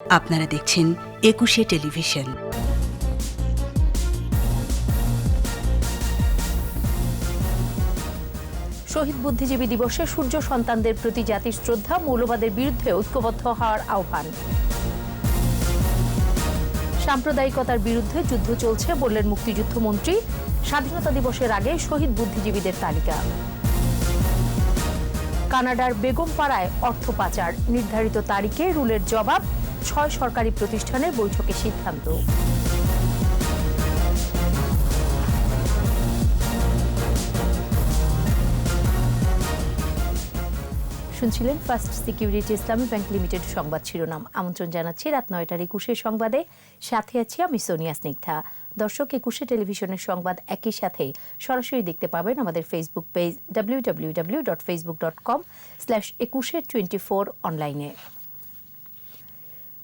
আপনারা দেখছেন একুশে টেলিভিশন। শহীদ বুদ্ধিজীবী দিবসে সূর্য সন্তানদের প্রতি জাতির শ্রদ্ধা, মৌলবাদের বিরুদ্ধে ঐক্যবদ্ধ হওয়ার আহ্বান। সাম্প্রদায়িকতার বিরুদ্ধে যুদ্ধ চলছে বললেন মুক্তিযুদ্ধমন্ত্রী স্বাধীনতা দিবসের আগে শহীদ বুদ্ধিজীবীদের তালিকা। কানাডার বেগমপাড়ায় অর্থ পাচার নির্ধারিত তারিখে রুলের জবাব ছয় সরকারি প্রতিষ্ঠানের বৈঠকে সিদ্ধান্ত। শুনছিলেন First Security Islami Bank Limited সংবাদ শিরোনাম। আমন্ত্রণ জানাচ্ছি রাত নয়টার একুশের সংবাদে। সাথে আছি আমি সোনিয়া স্নিগ্ধা। দর্শক, একুশে টেলিভিশনের সংবাদ একই সাথে সরাসরি দেখতে পাবেন আমাদের Facebook page W W W dot Facebook dot com slash Ekushey twenty four অনলাইনে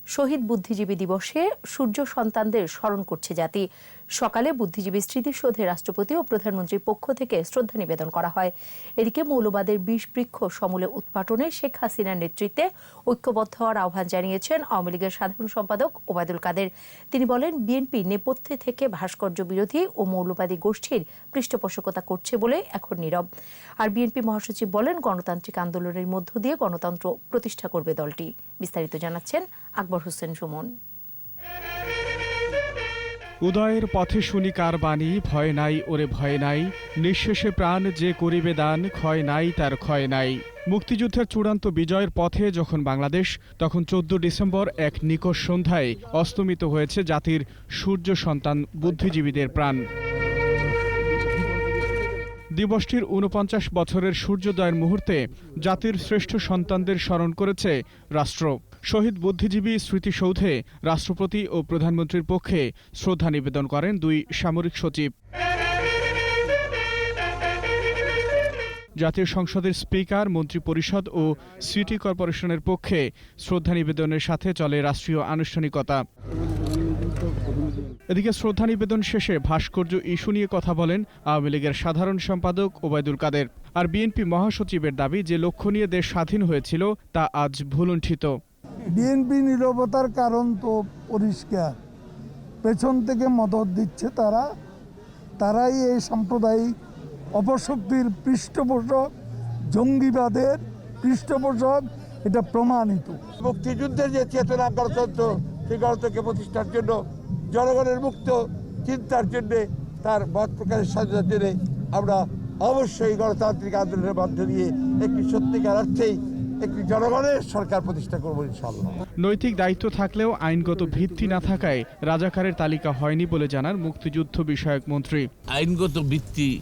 শহীদ বুদ্ধিজীবী দিবসে সূর্য সন্তানদের স্মরণ করছে জাতি। সকালে বুদ্ধিজীবী স্মৃতিসৌধে রাষ্ট্রপতি ও প্রধানমন্ত্রীর পক্ষ থেকে শ্রদ্ধা নিবেদন করা হয়। এদিকে মৌলবাদের বিষ বৃক্ষ সমূলে উৎপাটনে শেখ হাসিনার নেতৃত্বে ঐক্যবদ্ধ হওয়ার আহ্বান জানিয়েছেন আওয়ামী লীগের সাধারণ সম্পাদক ওবায়দুল কাদের। তিনি বলেন, বিএনপি নেপথ্যে থেকে ভাস্কর্য বিরোধী ও মৌলবাদী গোষ্ঠীর পৃষ্ঠপোষকতা করছে বলে এখন নীরব। আর বিএনপি মহাসচিব বলেন, গণতান্ত্রিক আন্দোলনের মধ্য দিয়ে গণতন্ত্র প্রতিষ্ঠা করবে দলটি। বিস্তারিত জানাচ্ছেন আকবর হোসেন সুমন। উদয়ের পথে শুনি কার বাণী, ভয় নাই, ওরে ভয় নাই। নিঃশেষে প্রাণ যে করিবে দান, ক্ষয় নাই তার ক্ষয় নাই। মুক্তিযুদ্ধের চূড়ান্ত বিজয়ের পথে যখন বাংলাদেশ, তখন চোদ্দ ডিসেম্বর এক নিকট সন্ধ্যায় অস্তমিত হয়েছে জাতির সূর্য সন্তান বুদ্ধিজীবীদের প্রাণ। দিবসটির ঊনপঞ্চাশ বছরের সূর্যোদয়ের মুহূর্তে জাতির শ্রেষ্ঠ সন্তানদের স্মরণ করেছে রাষ্ট্র। শহীদ বুদ্ধিজীবী স্মৃতিসৌধে রাষ্ট্রপতি ও প্রধানমন্ত্রীর পক্ষে শ্রদ্ধা নিবেদন করেন দুই সামরিক সচিব। জাতীয় সংসদের স্পিকার, মন্ত্রিপরিষদ ও সিটি কর্পোরেশনের পক্ষে শ্রদ্ধা নিবেদনের সাথে চলে রাষ্ট্রীয় আনুষ্ঠানিকতা। এদিকে শ্রদ্ধা নিবেদন শেষে ভাস্কর্য ইস্যু নিয়ে কথা বলেন আওয়ামী লীগের সাধারণ সম্পাদক ওবায়দুল কাদের। আর বিএনপি মহাসচিবের দাবি যে লক্ষ্য নিয়ে দেশ স্বাধীন হয়েছিল তা আজ ভুলুণ্ঠিত। বিএনপি নীরবতার কারণ তো পরিষ্কার। পেছন থেকে মদত দিচ্ছে তারা। তারাই এই সাম্প্রদায়িক অপশক্তির পৃষ্ঠপোষক, জঙ্গিবাদের পৃষ্ঠপোষক, এটা প্রমাণিত। মুক্তিযুদ্ধের যে চেতনা গণতন্ত্র, সেই গণতন্ত্রকে প্রতিষ্ঠার জন্য জনগণের মুক্ত চিন্তার জন্যে তার মত প্রকাশের স্বাধীনতার জন্যে আমরা অবশ্যই গণতান্ত্রিক আন্দোলনের মধ্য দিয়ে একটি সত্যিকার অর্থেই একটি জনগণের সরকার প্রতিষ্ঠা করব ইনশাল্লাহ নৈতিক দায়িত্ব থাকলেও আইনগত ভিত্তি না থাকায় রাজাকারের তালিকা হয়নি বলে জানান মুক্তিযুদ্ধ বিষয়ক মন্ত্রী। আইনগত ভিত্তি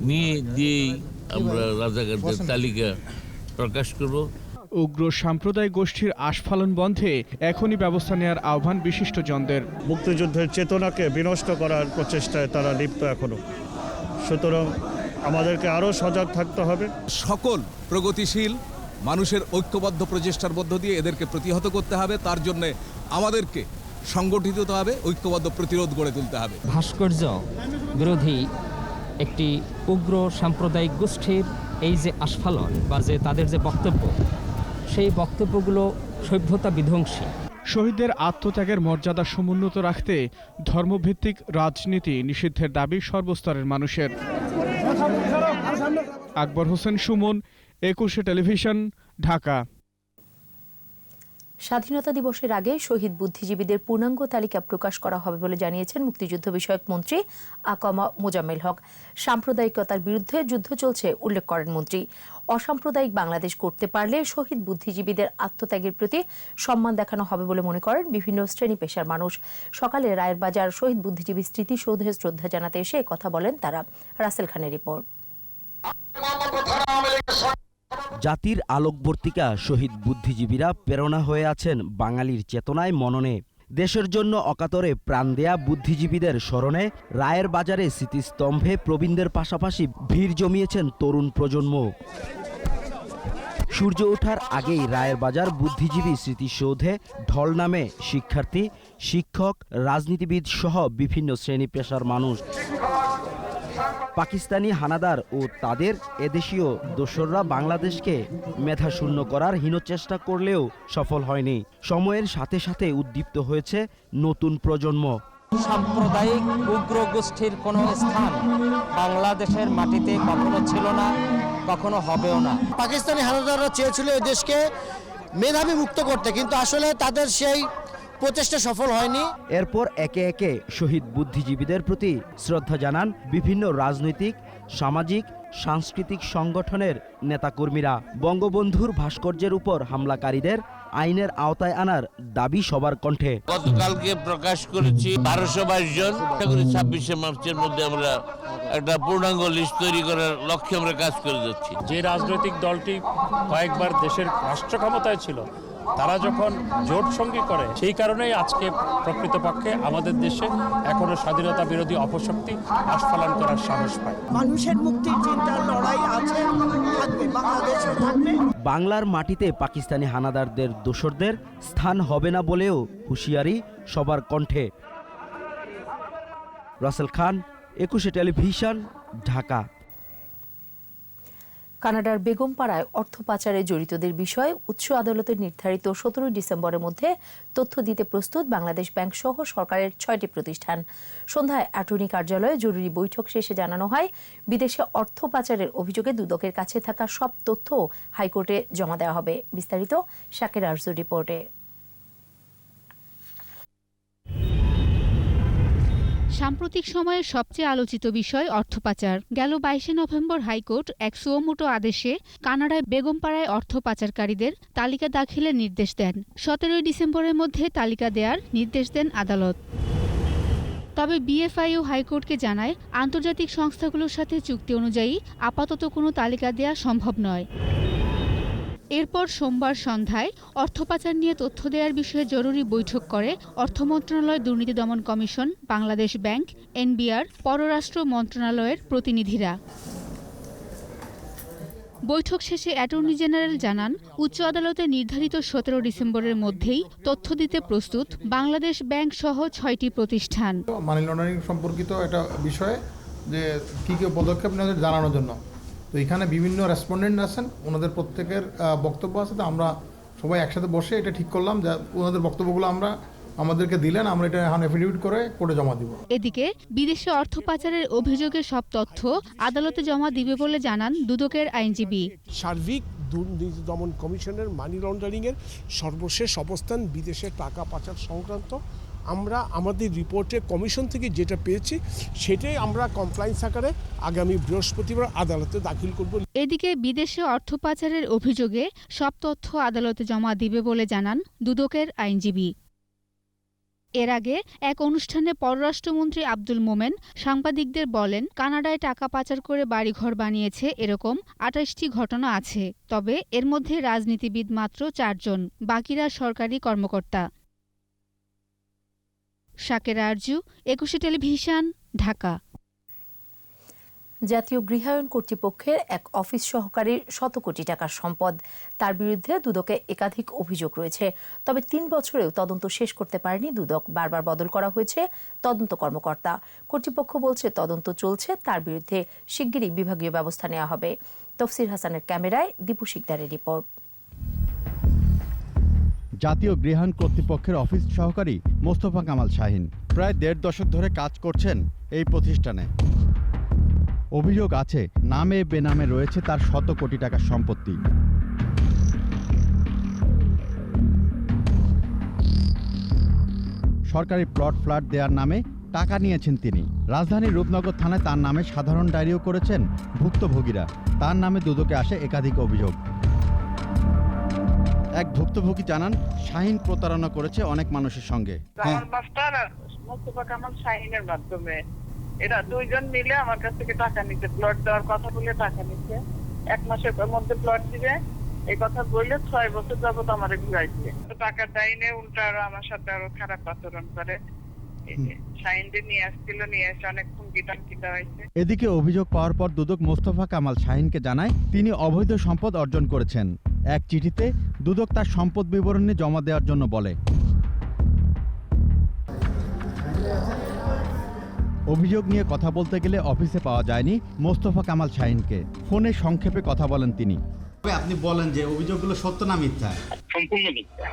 নিয়ে দিয়েই আমরা রাজাকারদের তালিকা প্রকাশ করব। উগ্র সাম্প্রদায়িক গোষ্ঠীর আস্ফালন বন্ধে এখনই ব্যবস্থা নেওয়ার আহ্বান বিশিষ্ট বিশিষ্টজনদের। মুক্তিযুদ্ধের চেতনাকে বিনষ্ট করার প্রচেষ্টায় তারা লিপ্ত এখনও। সুতরাং আমাদেরকে আরও সজাগ থাকতে হবে। সকল প্রগতিশীল মানুষের ঐক্যবদ্ধ প্রচেষ্টার মধ্য দিয়ে এদেরকে প্রতিহত করতে হবে। তার জন্য আমাদেরকে সংগঠিত হতে হবে ঐক্যবদ্ধ প্রতিরোধ গড়ে তুলতে হবে। ভাস্কর্য বিরোধী একটি উগ্র সাম্প্রদায়িক গোষ্ঠীর এই যে আস্ফালন বা যে তাদের যে বক্তব্য সেই বক্তব্যগুলো সভ্যতা বিধ্বংসী। শহীদদের আত্মত্যাগের মর্যাদা সমুন্নত রাখতে ধর্মভিত্তিক রাজনীতি নিষিদ্ধের দাবি সর্বস্তরের মানুষের। আকবর হোসেন সুমন একুশে টেলিভিশন, ঢাকা। স্বাধীনতা দিবসের আগে শহীদ বুদ্ধিজীবীদের পূর্ণাঙ্গ তালিকা প্রকাশ করা হবে বলে জানিয়েছেন মুক্তিযুদ্ধ বিষয়ক মন্ত্রী আকমা মোজাম্মেল হক। সাম্প্রদায়িকতার বিরুদ্ধে যুদ্ধ চলছে, উল্লেখ করেন মন্ত্রী। অসাম্প্রদায়িক বাংলাদেশ করতে পারলে শহীদ বুদ্ধিজীবীদের আত্মত্যাগের প্রতি সম্মান দেখানো হবে বলে মনে করেন বিভিন্ন শ্রেণি পেশার মানুষ। সকালে রায়ের বাজার শহীদ বুদ্ধিজীবী স্মৃতিসৌধে শ্রদ্ধা জানাতে এসে কথা বলেন তারা। রাসেল খানের রিপোর্ট। জাতির আলোকবর্তিকা শহীদ বুদ্ধিজীবীরা প্রেরণা হয়ে আছেন বাঙালির চেতনায় মননে। দেশের জন্য অকাতরে প্রাণ দেয়া বুদ্ধিজীবীদের স্মরণে রায়ের বাজারে স্মৃতিস্তম্ভে প্রবীণদের পাশাপাশি ভিড় জমিয়েছেন তরুণ প্রজন্ম। সূর্য ওঠার আগেই রায়ের বাজার বুদ্ধিজীবী স্মৃতিসৌধে ঢল নামে শিক্ষার্থী, শিক্ষক, রাজনীতিবিদ সহ বিভিন্ন শ্রেণি পেশার মানুষ। পাকিস্তানি হানাদার ও তাদের এদেশীয় দোসররা বাংলাদেশকে মেধাশূন্য করার হীন চেষ্টা করলেও সফল হয়নি। সময়ের সাথে সাথে উদ্দীপ্ত হয়েছে নতুন প্রজন্ম। সাম্প্রদায়িক উগ্র গোষ্ঠীর কোনো স্থান বাংলাদেশের মাটিতে কখনো ছিল না কখনো হবেও না। পাকিস্তানি হানাদাররা চেয়েছিল এই দেশকে মেধাবী মুক্ত করতে কিন্তু আসলে তাদের সেই প্রচেষ্টা সফল হয়নি। এরপর একে একে শহীদ বুদ্ধিজীবীদের প্রতি শ্রদ্ধা জানান বিভিন্ন রাজনৈতিক সামাজিক সাংস্কৃতিক সংগঠনের নেতাকর্মীরা। বঙ্গবন্ধুর ভাস্কর্যের উপর হামলাকারীদের আইনের আওতায় আনার দাবি সবার কণ্ঠে। গতকালকে প্রকাশ করেছি বারোশো বাইশ জন। ছাব্বিশে মার্চের মধ্যে আমরা একটা পূর্ণাঙ্গ লিস্ট তৈরি করার লক্ষ্যে আমরা কাজ করে যাচ্ছি। যে রাজনৈতিক দলটি কয়েকবার দেশের রাষ্ট্র ক্ষমতায় ছিল তারা যখন জোট সঙ্গী করে সেই কারণেই আজকে প্রকৃতপক্ষে আমাদের দেশে এখনও স্বাধীনতা বিরোধী অপশক্তি আস্ফালন করার সাহস পায়। মানুষের মুক্তির চিন্তার লড়াই আছে থাকবে বাংলাদেশেও থাকবে। বাংলার মাটিতে পাকিস্তানি হানাদারদের দোসরদের স্থান হবে না বলেও হুঁশিয়ারি সবার কণ্ঠে। রাসেল খান একুশে টেলিভিশন ঢাকা। কানাডার বেগমপাড়ায় অর্থ পাচারে জড়িতদের বিষয়ে উচ্চ আদালতের নির্ধারিত সতেরোই ডিসেম্বরের মধ্যে তথ্য দিতে প্রস্তুত বাংলাদেশ ব্যাংক সহ সরকারের ছয়টি প্রতিষ্ঠান। সন্ধ্যায় অ্যাটর্নি কার্যালয়ে জরুরি বৈঠক শেষে জানানো হয়, বিদেশে অর্থ পাচারের অভিযোগে দুদকের কাছে থাকা সব তথ্য হাইকোর্টে জমা দেওয়া হবে। বিস্তারিত শাকের আরজু রিপোর্টে। সাম্প্রতিক সময়ে সবচেয়ে আলোচিত বিষয় অর্থ পাচার। গেল বাইশে নভেম্বর হাইকোর্ট এক সুয়মোটো আদেশে কানাডায় বেগমপাড়ায় অর্থ পাচারকারীদের তালিকা দাখিলের নির্দেশ দেন। সতেরোই ডিসেম্বরের মধ্যে তালিকা দেওয়ার নির্দেশ দেন আদালত। তবে বিএফআইও হাইকোর্টকে জানায়, আন্তর্জাতিক সংস্থাগুলোর সাথে চুক্তি অনুযায়ী আপাতত কোনো তালিকা দেওয়া সম্ভব নয়। এরপর সোমবার সন্ধ্যায় অর্থ পাচার নিয়ে তথ্য দেওয়ার বিষয়ে জরুরি বৈঠক করে অর্থ মন্ত্রণালয় দুর্নীতি দমন কমিশন, বাংলাদেশ ব্যাংক, এনবিআর, পররাষ্ট্র মন্ত্রণালয়ের প্রতিনিধিরা। বৈঠক শেষে অ্যাটর্নি জেনারেল জানান, উচ্চ আদালতে নির্ধারিত সতেরো ডিসেম্বরের মধ্যেই তথ্য দিতে প্রস্তুত বাংলাদেশ ব্যাংক সহ ছয়টি প্রতিষ্ঠান। মানি লন্ডারিং সম্পর্কিত একটা বিষয়ে যে কী কী পদক্ষেপ নেওয়া জানানোর জন্য। তো এখানে বিভিন্ন রেসপন্ডেন্ট আছেন ওনাদের প্রত্যেকের বক্তব্য আছে তো আমরা সবাই একসাথে বসে এটা ঠিক করলাম যে ওনাদের বক্তব্যগুলো আমরা আমাদেরকে দিলেন আমরা এটা এখন এফিডেভিট করে কোর্টে জমা দিব। এদিকে বিদেশে অর্থ পাচারের অভিযোগের সব তথ্য আদালতে জমা দিবে বলে জানান দুদকের আইনজীবী। সার্বিক দুর্নীতি দমন কমিশনের মানি লন্ডারিংয়ের সর্বশেষ অবস্থান বিদেশে টাকা পাচার সংক্রান্ত আমরা আমাদের রিপোর্টে কমিশন থেকে যেটা পেয়েছি, সেটাই আমরা কমপ্লায়েন্স আকারে আগামী বৃহস্পতিবার আদালতে দাখিল করব। এদিকে বিদেশে অর্থ পাচারের অভিযোগে সব তথ্য আদালতে জমা দিবে বলে জানান দুদকের আইনজীবী। এর আগে এক অনুষ্ঠানে পররাষ্ট্রমন্ত্রী আব্দুল মোমেন সাংবাদিকদের বলেন, কানাডায় টাকা পাচার করে বাড়িঘর বানিয়েছে এরকম আঠাশটি ঘটনা আছে, তবে এর মধ্যে রাজনীতিবিদ মাত্র চারজন, বাকিরা সরকারি কর্মকর্তা। শাকের আরজু, একুশে টেলিভিশন, ঢাকা। জাতীয় গৃহায়ণ কর্তৃপক্ষের এক অফিস সহকারীর শত কোটি টাকার সম্পদ। তার বিরুদ্ধে দুদকে একাধিক অভিযোগ রয়েছে। তবে তিন বছরেও তদন্ত শেষ করতে পারেনি দুদক। বারবার বদল করা হয়েছে তদন্ত কর্মকর্তা। কর্তৃপক্ষ বলছে তদন্ত চলছে, তার বিরুদ্ধে শিগগিরই বিভাগীয় ব্যবস্থা নেওয়া হবে। তফসির হাসানের ক্যামেরায় দীপু শিকদারের রিপোর্ট। জাতীয় গৃহায়ণ কর্তৃপক্ষের অফিস সহকারী মোস্তফা কামাল শাহিন। প্রায় দেড় দশক ধরে কাজ করছেন এই প্রতিষ্ঠানে। অভিযোগ আছে, নামে বেনামে রয়েছে তার শত কোটি টাকার সম্পত্তি। সরকারি প্লট ফ্ল্যাট দেওয়ার নামে টাকা নিয়েছেন তিনি। রাজধানীর রূপনগর থানায় তার নামে সাধারণ ডায়েরিও করেছেন ভুক্তভোগীরা। তার নামে দুদকে আসে একাধিক অভিযোগ। এক ভুক্তভোগী জানান শাহিন প্রতারণা করেছে অনেক মানুষের সঙ্গে। আমার মাস্টার মোস্তফা কামাল শাহিনের মাধ্যমে। এরা দুইজন মিলে আমার কাছ থেকে টাকা নিচ্ছে প্লট দেওয়ার কথা বলে টাকা নিচ্ছে এক মাসের মধ্যে প্লট দিবে। এই কথা বললে ছয় বছর যাবত আমার ঘুরাইছে। টাকা দেয়নি উল্টা আরও আমার সাথে আরও খারাপ আচরণ করে। এদিকে অভিযোগ পাওয়ার পর দুদক মোস্তফা কামাল শাহিনকে জানায় তিনি অবৈধ সম্পদ অর্জন করেছেন। এক চিঠিতে দুদক তার সম্পদ বিবরণী জমা দেওয়ার জন্য বলে। অভিযোগ নিয়ে কথা বলতে গেলে অফিসে পাওয়া যায়নি মোস্তফা কামাল শাহিনকে। ফোনে সংক্ষেপে কথা বলেন তিনি। আপনি বলেন যে অভিযোগগুলো সত্য না মিথ্যা? সম্পূর্ণ মিথ্যা।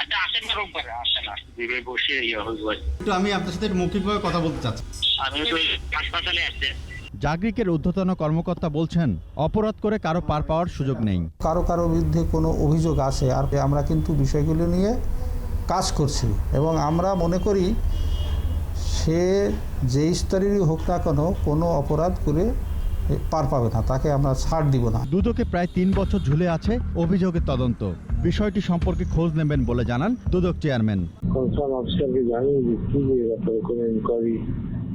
আচ্ছা আসেন না রোববারে আসেন না। দূরে বসে ইয়ে আমি আপনার সাথে মৌখিকভাবে কথা বলতে চাচ্ছি। আমি তো হাসপাতালে আসছে জাগরিকের ঊর্ধ্বতন কর্মকর্তা বলছেন অপরাধ করে কারও পার পাওয়ার সুযোগ নেই। কারও কারও বিরুদ্ধে কোনো অভিযোগ আসে আর আমরা কিন্তু বিষয়গুলো নিয়ে কাজ করছি। এবং আমরা মনে করি সে যে স্তরেরই হোক না কেন কোনো অপরাধ করে পার পাবে না তাকে আমরা ছাড় দিব না। দুদকে প্রায় তিন বছর ঝুলে আছে অভিযোগের তদন্ত। বিষয়টি সম্পর্কে খোঁজ নেবেন বলে জানান দুদক চেয়ারম্যান। কনসার্ন অফিসারকে জানি যে কি যে ব্যাপারে কোনো ইনকোয়ারি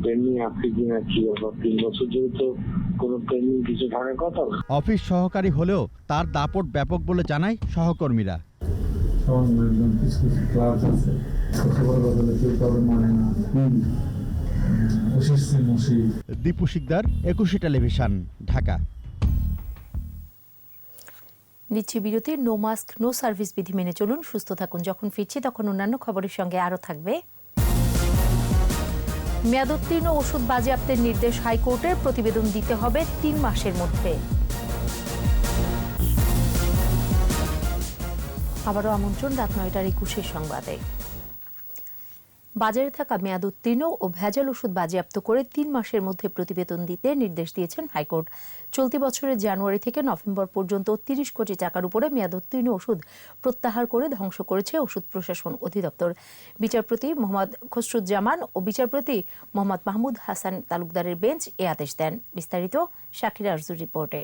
পেন্ডিং আছে কিনা কি তিন বছর যেহেতু কোনো পেন্ডিং কিছু থাকার কথা অফিস সহকারী হলেও তার দাপট ব্যাপক বলে জানায় সহকর্মীরা। কিছু কিছু ক্লাস আছে। মানে না। দীপু শিকদার একুশে টেলিভিশন ঢাকা। নিচ্ছি বিরতি নো মাস্ক নো সার্ভিস বিধি মেনে চলুন সুস্থ থাকুন। যখন ফিরছি তখন অন্যান্য খবরের সঙ্গে আরও থাকবে মেয়াদোত্তীর্ণ ওষুধ বাজেয়াপ্তের নির্দেশ হাইকোর্টের, প্রতিবেদন দিতে হবে তিন মাসের মধ্যে। আবারও আমন্ত্রণ রাত নয়টার একুশের সংবাদে। বাজারে থাকা মেয়াদ উত্তীর্ণ ও ভেজাল ওষুধ বাজেয়াপ্ত করে তিন মাসের মধ্যে প্রতিবেদন দিতে নির্দেশ দিয়েছেন হাইকোর্ট। চলতি বছরের জানুয়ারি থেকে নভেম্বর পর্যন্ত তিরিশ কোটি টাকার উপরে মেয়াদ উত্তীর্ণ ওষুধ প্রত্যাহার করে ধ্বংস করেছে ওষুধ প্রশাসন অধিদপ্তর। বিচারপতি মোহাম্মদ খসরুজ্জামান ও বিচারপতি মোহাম্মদ মাহমুদ হাসান তালুকদারের বেঞ্চ এ আদেশ দেন। বিস্তারিত শাকির রিপোর্টে।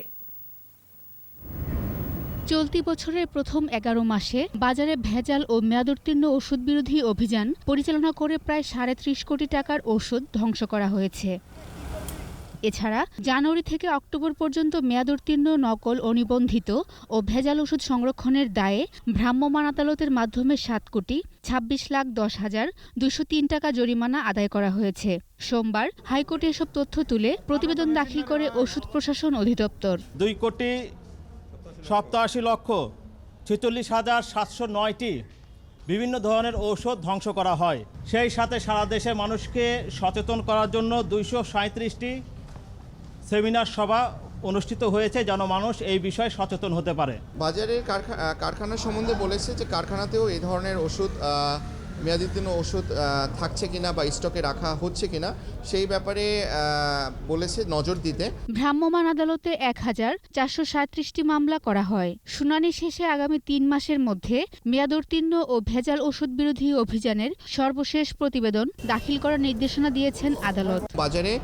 চলতি বছরের প্রথম এগারো মাসে বাজারে ভেজাল ও মেয়াদোত্তীর্ণ ওষুধ বিরোধী অভিযান পরিচালনা করে প্রায় সাড়ে ত্রিশ কোটি টাকার ওষুধ ধ্বংস করা হয়েছে। এছাড়া জানুয়ারি থেকে অক্টোবর পর্যন্ত মেয়াদোত্তীর্ণ, নকল, অনিবন্ধিত ও ভেজাল ওষুধ সংরক্ষণের দায়ে ভ্রাম্যমাণ আদালতের মাধ্যমে সাত কোটি ছাব্বিশ লাখ দশ হাজার দুশো তিন টাকা জরিমানা আদায় করা হয়েছে। সোমবার হাইকোর্টে এসব তথ্য তুলে প্রতিবেদন দাখিল করে ওষুধ প্রশাসন অধিদপ্তর। দুই কোটি সপ্তাশি লক্ষ ছেচল্লিশ হাজার সাতশো নয়টি বিভিন্ন ধরনের ঔষধ ধ্বংস করা হয়। সেই সাথে সারা দেশে মানুষকে সচেতন করার জন্য দুইশো সাঁত্রিশটি সেমিনার সভা অনুষ্ঠিত হয়েছে যেন মানুষ এই বিষয়ে সচেতন হতে পারে। বাজারের কারখানা সম্বন্ধে বলেছে যে কারখানাতেও এই ধরনের ওষুধ মেয়াদোত্তীর্ণ ওষুধ থাকছে কিনা বা স্টকে রাখা হচ্ছে কিনা সেই ব্যাপারে বলেছে নজর দিতে। ভ্রাম্যমাণ আদালতে এক হাজার চারশো সাঁত্রিশটি মামলা করা হয়। শুনানি শেষে আগামী তিন মাসের মধ্যে মেয়াদোত্তীর্ণ ও ভেজাল ওষুধ বিরোধী অভিযানের সর্বশেষ প্রতিবেদন দাখিল করার নির্দেশনা দিয়েছেন আদালত। বাজারে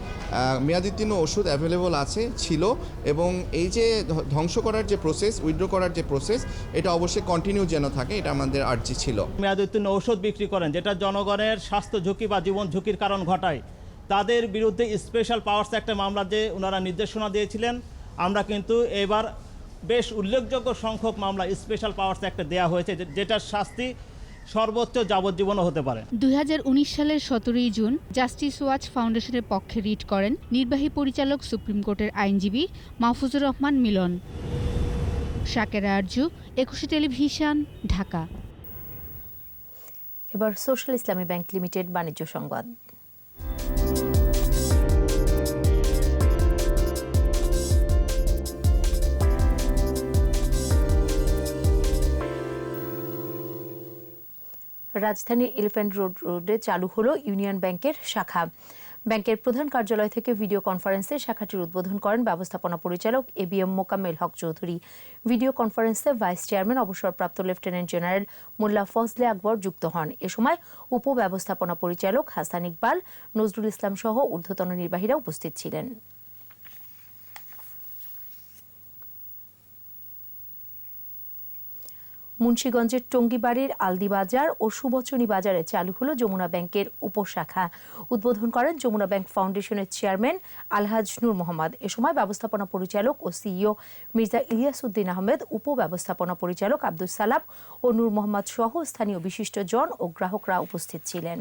মেয়াদোত্তীর্ণ ওষুধ অ্যাভেলেবল আছে ছিল এবং এই যে ধ- ধ্বংস করার যে প্রসেস উইথড্র করার যে প্রসেস এটা অবশ্যই কন্টিনিউ যেন থাকে এটা আমাদের আর্জি ছিল। মেয়াদোত্তীর্ণ ঔষধ বিক্রি করেন, যেটা জনগণের স্বাস্থ্য ঝুঁকি বা জীবন ঝুঁকির কারণ ঘটায়। তাদের বিরুদ্ধে স্পেশাল পাওয়ার্স একটা মামলা যে ওনারা নির্দেশনা দিয়েছিলেন, আমরা কিন্তু এবার বেশ উল্লেখযোগ্য সংখ্যক মামলা স্পেশাল পাওয়ার্স একটা দেয়া হয়েছে যেটার শাস্তি সর্বোচ্চ যাবজ্জীবনও হতে পারে। দুই হাজার উনিশ সালের সতেরোই জুন জাস্টিস ওয়াচ ফাউন্ডেশনের পক্ষে রিট করেন নির্বাহী পরিচালক সুপ্রিম কোর্টের আইনজীবী মাহফুজুর রহমান মিলন। শাকেরা আরজু, একুশে টেলিভিশন, ঢাকা। এবার সোশ্যাল ইসলামী ব্যাংক লিমিটেড বাণিজ্য সংবাদ। রাজধানীর এলিফ্যান্ট রোড, রোডে চালু হলো ইউনিয়ন ব্যাংকের শাখা। ব্যাংকের প্রধান কার্যালয় থেকে ভিডিও কনফারেন্সে শাখাটির উদ্বোধন করেন ব্যবস্থাপনা পরিচালক A B M Mokammel Haque Chowdhury. Video কনফারেন্সে ভাইস চেয়ারম্যান, অবসরপ্রাপ্ত লেফটেন্যান্ট জেনারেল মোল্লা ফজলে আকবর যুক্ত হন। এ সময় উপব্যবস্থাপনা পরিচালক হাসান ইকবাল, নজরুল ইসলাম সহ ঊর্ধ্বতন নির্বাহীরা উপস্থিত ছিলেন। মুন্সীগঞ্জের টঙ্গিবাড়ির আলদিবাজার ও সুবচনী বাজারে চালু হলো যমুনা ব্যাংকের উপশাখা। উদ্বোধন করেন যমুনা ব্যাংক ফাউন্ডেশনের চেয়ারম্যান আলহাজ নূর মোহাম্মদ। এ সময় ব্যবস্থাপনা পরিচালক ও সিইও মির্জা ইলিয়াসউদ্দিন আহমেদ, উপব্যবস্থাপনা পরিচালক আব্দুল সালাম ও নূর মোহাম্মদ সহ স্থানীয় বিশিষ্টজন ও গ্রাহকরা উপস্থিত ছিলেন।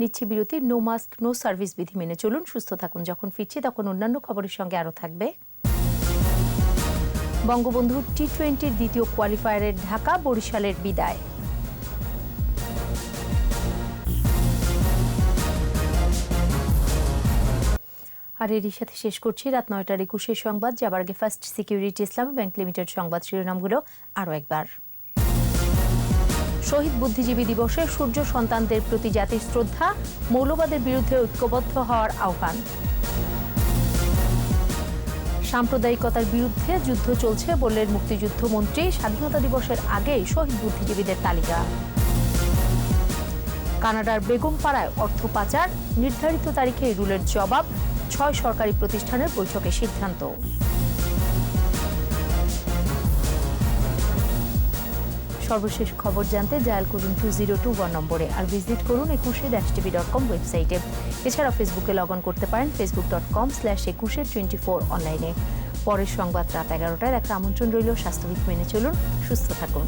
নিচ্ছি বিরতি নো মাস্ক নো সার্ভিস বিধি মেনে চলুন, সুস্থ থাকুন যখন ফিরছি, তখন অন্যান্য খবরের সঙ্গে আরও থাকবে। বঙ্গবন্ধু টি টোয়েন্টির দ্বিতীয় কোয়ালিফায়ারের ঢাকা, বরিশালের বিদায়। আর এরই সাথে শেষ করছি রাত নয়টার একুশের সংবাদ, যাবার আগে First Security Islami Bank Limited সংবাদ শিরোনামগুলো আরও একবার। শহীদ বুদ্ধিজীবী দিবসে সূর্য সন্তানদের প্রতি জাতির শ্রদ্ধা, মৌলবাদের বিরুদ্ধে ঐক্যবদ্ধ হওয়ার আহ্বান। সাম্প্রদায়িকতার বিরুদ্ধে যুদ্ধ চলছে বললেন মুক্তিযুদ্ধ মন্ত্রী, স্বাধীনতা দিবসের আগেই শহীদ বুদ্ধিজীবীদের তালিকা। কানাডার বেগমপাড়ায় অর্থ পাচার, নির্ধারিত তারিখে রুলের জবাব, ছয় সরকারি প্রতিষ্ঠানের বৈঠকে সিদ্ধান্ত। সর্বশেষ খবর জানতে ডায়াল করুন টু জিরো টু ওয়ান নম্বরে আর ভিজিট করুন একুশে ড্যাশ টিভি ডট কম ওয়েবসাইটে এছাড়া ফেসবুকে লগ অন করতে পারেন Facebook dot com slash Ekushey twenty four অনলাইনে পরের সংবাদ রাত এগারোটায়। একটা আমন্ত্রণ রইল স্বাস্থ্যবিধি মেনে চলুন, সুস্থ থাকুন।